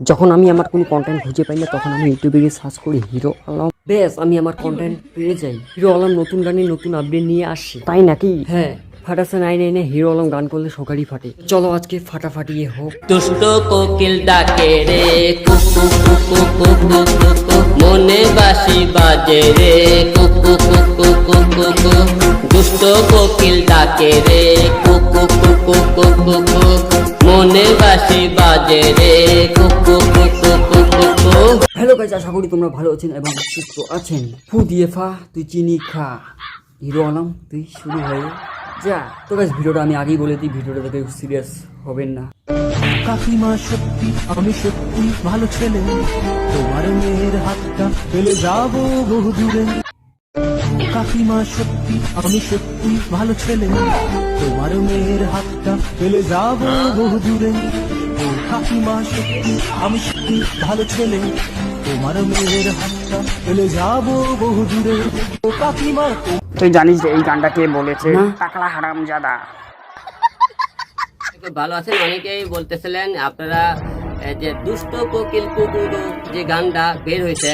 যখন আমি আমার কোনো কন্টেন্ট খুঁজে পাই না তখন আমি ইউটিউবে গিয়ে সার্চ করি হিরো আলম বেশ আমি আমার কন্টেন্ট পেয়ে যাই হিরো আলম নতুন গানে নতুন আপডেট নিয়ে আসে তাই নাকি হ্যাঁ ফাটাসে নাই নাই না হিরো আলম গান করলে সকালই ফাটে চলো আজকে ফাটাফাটিয়ে হোক দুষ্ট কোকিল ডাকে রে কুকু কুকু কুকু কুকু মনে বাসি বাজে রে কুকু কুকু কুকু কু দুষ্ট কোকিল ডাকে রে কুকু কুকু কুকু কু মনে বাসি বাজে রে। কুকু কুকু কুকু কু হ্যালো গাইজ আশা করি তোমরা ভালো আছেন এবং সুস্থ আছেন। ফু দিয়ে ফা তুই চিনি খা। হিরো আলম তুই শুরু হয়ে যা। তো গাইজ ভিডিওটা আমি আগেই বলে দিই ভিডিওটা দেখে সিরিয়াস হবেন না। কাকিমা সত্যি আমি সত্যি ভালো ছেলে। তোমার মেয়ের হাতটা পেলে যাব বহু দূরে কাকিমা সত্যি আমি সত্যি ভালো ছেলে। তোমার মেয়ের হাতটা পেলে যাব বহু দূরে ও কাকিমা সত্যি আমি সত্যি ভালো ছেলে। তোমার মেয়ের হাতটা পেলে যাব বহু দূরে ও কাকিমা তুই জানিস যে এই গানটা কে বলেছে? টাকলা হারাম জাদা খুব ভালো আছেন অনেকেই বলতেছিলেন আপনারা যে দুষ্ট কোকিল কুকুরু যে গানটা বের হয়েছে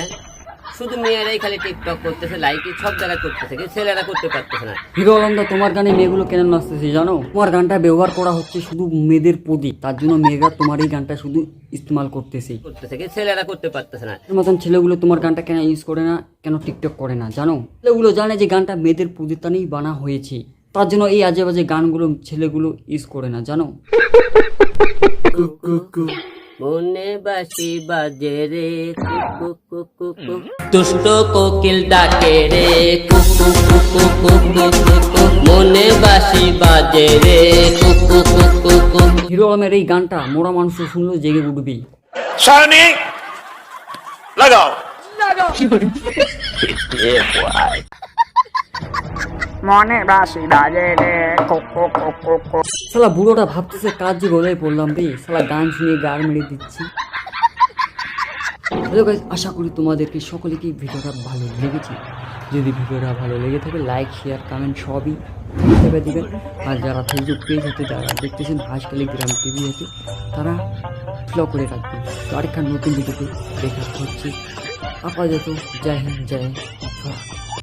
শুধু মেয়েরাই খালি টিকটক করতেছে লাইক সব জায়গায় করতেছে কিন্তু ছেলেরা করতে পারতেছে না। হিরো আলমদা তোমার গানে মেয়েগুলো কেন নাচতেছে জানো? তোমার গানটা ব্যবহার করা হচ্ছে শুধু মেয়েদের প্রদীপ তার জন্য মেয়েরা তোমার এই গানটা শুধু ইস্তেমাল করতেছে। করতেছে কিন্তু ছেলেরা করতে পারতেছে না। এর মতন ছেলেগুলো তোমার গানটা কেন ইউজ করে না কেন টিকটক করে না জানো? ছেলেগুলো জানে যে গানটা মেয়েদের প্রদীপ্তানেই বানা হয়েছে তার জন্য এই আজে বাজে গানগুলো ছেলেগুলো ইউজ করে না জানো? মনে বাসি বাজে রে কুকু কুকু দুষ্ট কোকিল ডাকে রে কুকু কুকু কুকু মনে বাসি বাজে রে কুকু কুকু হিরো আলমের এই গানটা মোরা মানুষ শুনলো জেগে উঠবি। লাগাও। মনে বাসি বাজে রে কুকু কুকু কুকু। শালা বুড়োটা ভাবতেছে কাজ গলায় পড়লাম রে? শালা গান শুনে গার মেরে দিচ্ছি। আশা করি তোমাদেরকে সকলেকেই ভিডিওটা ভালো লেগেছে। যদি ভিডিওটা ভালো লেগে থাকে লাইক শেয়ার কমেন্ট সবই হিসেবে দিবেন আর যারা ফেসবুক পেজ হতে যারা দেখতেছেন হাঁসখালি গ্রাম টিভি আছে, তারা ফলো করে রাখবেন। তো আরেকটা নতুন ভিডিওতে দেখা হচ্ছে। আপাতত জয় হিন্দ, জয়।